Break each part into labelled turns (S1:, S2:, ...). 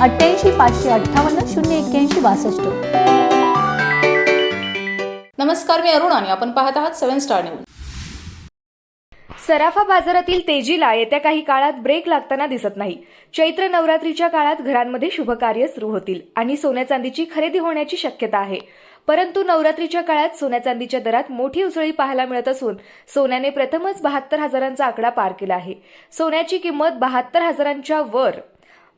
S1: अठ्ठ्याऐंशी पाचशे अठ्ठावन्न शून्य एक्क्याऐंशी बासष्ट.
S2: नमस्कार मी अरुण आणि आपण पाहत आहात सेव्हन स्टार न्यूज.
S3: सराफा बाजारातील तेजीला येत्या काही काळात ब्रेक लागताना दिसत नाही. चैत्र नवरात्रीच्या काळात घरांमध्ये शुभकार्य सुरू होतील आणि सोन्या चांदीची खरेदी होण्याची शक्यता आहे. परंतु नवरात्रीच्या काळात सोन्या चांदीच्या दरात मोठी उसळी पाहायला मिळत असून सोन्याने प्रथमच बहात्तर हजारांचा आकडा पार केला आहे. सोन्याची किंमत बहात्तर हजारांच्या वर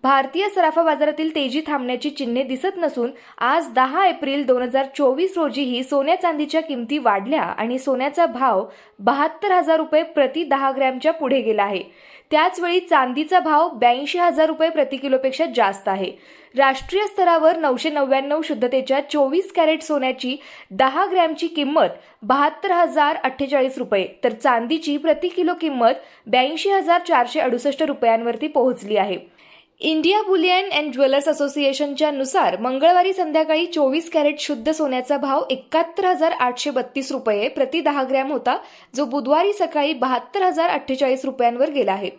S3: भारतीय सराफा बाजारातील तेजी थांबण्याची चिन्हे दिसत नसून आज दहा एप्रिल दोन हजार चोवीस रोजीही सोन्या चांदीच्या किमती वाढल्या आणि सोन्याचा भाव बहात्तर हजार रुपये प्रति दहा ग्रॅमच्या पुढे गेला आहे. त्याचवेळी चांदीचा भाव ब्याऐंशी हजार रुपये प्रति किलोपेक्षा जास्त आहे. राष्ट्रीय स्तरावर नऊशे नव्याण्णव शुद्धतेच्या चोवीस कॅरेट सोन्याची दहा ग्रॅमची किंमत बहात्तर हजार अठ्ठेचाळीस रुपये तर चांदीची प्रति किलो किंमत ब्याऐंशी हजार चारशे अडुसष्ट रुपयांवरती पोहोचली आहे. इंडिया बुलियन अँड ज्वेलर्स असोसिएशनच्या नुसार मंगळवारी संध्याकाळी चोवीस कॅरेट शुद्ध सोन्याचा भाव एकाहत्तर हजार आठशे बत्तीस रुपये प्रति दहा ग्रॅम होता जो बुधवारी सकाळी बहात्तर हजार अठ्ठेचाळीस रुपयांवर गेला आहे.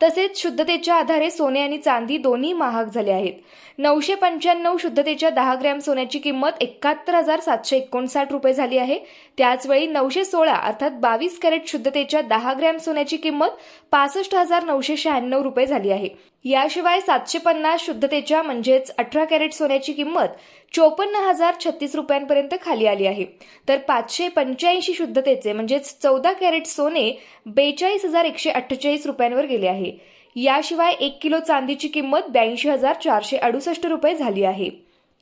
S3: तसेच शुद्धतेच्या आधारे सोने आणि चांदी दोन्ही महाग झाले आहेत. नऊशे पंच्याण्णव शुद्धतेच्या दहा ग्रॅम सोन्याची किंमत एकाहत्तर हजार सातशे एकोणसाठ रुपये झाली आहे. त्याचवेळी नऊशे सोळा अर्थात बावीस कॅरेट शुद्धतेच्या दहा ग्रॅम सोन्याची किंमत पासष्ट हजार नऊशे शहाण्णव रुपये झाली आहे. याशिवाय सातशे पन्नास शुद्धतेच्या म्हणजेच अठरा कॅरेट सोन्याची किंमत चोपन्न हजार छत्तीस रुपयांपर्यंत खाली आली आहे. तर पाचशे पंच्याऐंशी शुद्धतेचे म्हणजेच चौदा कॅरेट सोने बेचाळीस हजार एकशे अठ्ठेचाळीस रुपयांवर गेले आहे. याशिवाय एक किलो चांदीची किंमत ब्याऐंशी हजार चारशे अडुसष्ट रुपये झाली आहे.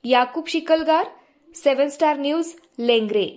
S3: Yakub Shikalgar seven star news Lengre.